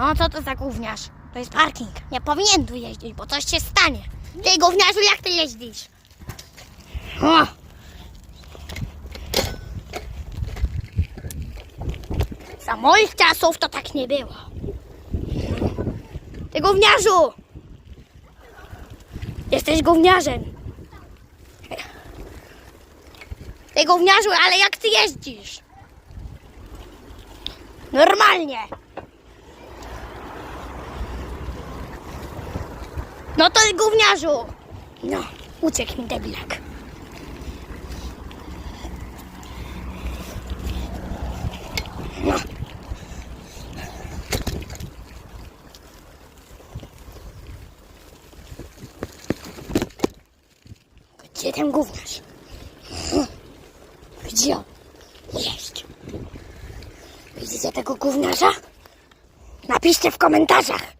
O, co to za gówniarz? To jest parking. Nie powinien tu jeździć, bo coś się stanie. Ty gówniarzu, jak ty jeździsz? O! Za moich czasów to tak nie było. Ty gówniarzu! Jesteś gówniarzem. Ty gówniarzu, ale jak ty jeździsz? Normalnie. No to gówniarzu. No, uciekł mi debilak. No. Gdzie ten gówniarz? Gdzie on? Jest. Widzicie tego gówniarza? Napiszcie w komentarzach.